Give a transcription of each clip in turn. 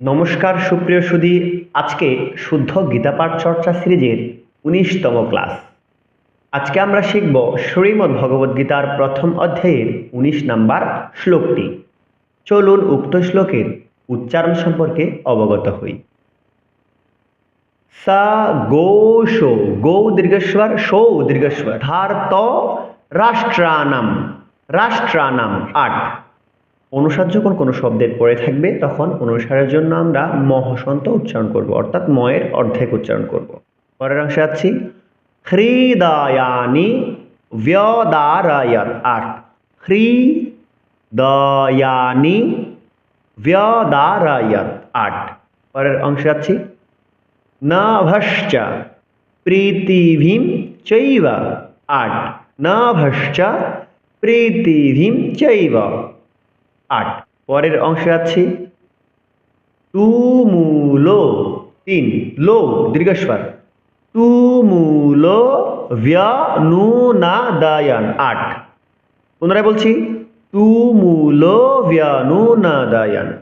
নমস্কার, সুপ্রিয় সুধী। আজকে শুদ্ধ গীতাপাঠ চর্চা সিরিজের উনিশতম ক্লাস। আজকে আমরা শিখব শ্রীমদ্ ভগবদ্গীতার প্রথম অধ্যায়ের উনিশ নাম্বার শ্লোকটি। চলুন উক্ত শ্লোকের উচ্চারণ সম্পর্কে অবগত হই। সা গোশো গৌ দীর্ঘস্বর সৌ দীর্ঘস্বর ত রাষ্ট্রানাম রাষ্ট্রানাম, আট। অনুসার যখন কোনো শব্দের পরে থাকবে, তখন অনুসারের জন্য আমরা মহসন্ত উচ্চারণ করব, অর্থাৎ ময়ের অর্ধেক উচ্চারণ করব। পরের অংশে আছি হৃদয়ানি ব্যদারায়াত আট হৃদয়ানি ব্যদারায়াত আট পরের অংশে আছি নভশ্চ প্রীতিভিম চৈব আট নভশ্চ প্রীতিভিম চৈব। আট। পরের অংশে আছে। তুমুলো তিন। লো দীর্ঘস্বর। তুমুলো ব্যনুনাদায়ান আট। পুনরায় বলছি, তুমুলো ব্যনুনাদায়ান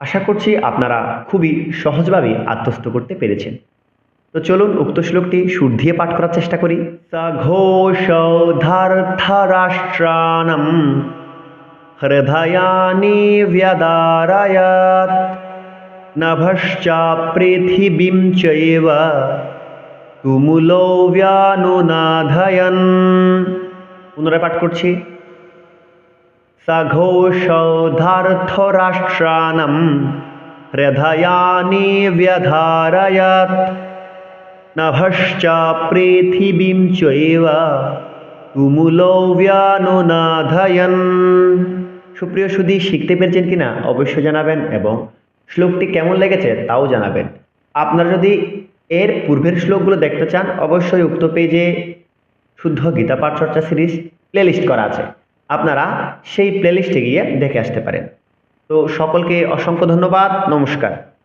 আশা করছি আপনারা খুবই সহজভাবে আত্মস্থ করতে পেরেছেন। তো চলুন উক্ত শ্লোকটি সুর দিয়ে পাঠ করার চেষ্টা করি। সঘোষধার্থরাষ্ট্রাণম। হৃদয়ানি ব্যদারায়াত নভশ্চা পৃথিবীম চৈব তুমুলো ব্যানুনাধয়ন পুনরায় পাঠ করছি সঘোষধার্থরাষ্ট্রাণম হৃদয়ানি ব্যধারয়ত নভশ্চ পৃথিবীম চৈব তুমুলো ব্যানুনাধয়ন সুপ্রিয় সুদী শিখতে পেরেছেন কিনা অবশ্যই জানাবেন এবং শ্লোকটি কেমন লেগেছে তাও জানাবেন। আপনারা যদি এর পূর্বের শ্লোকগুলো দেখতে চান, অবশ্যই উক্ত পেজে শুদ্ধ গীতা পাঠচর্চা সিরিজ প্লেলিস্ট করা আছে। আপনারা সেই প্লেলিস্টে গিয়ে দেখে আসতে পারেন। তো সকলকে অসংখ্য ধন্যবাদ, নমস্কার।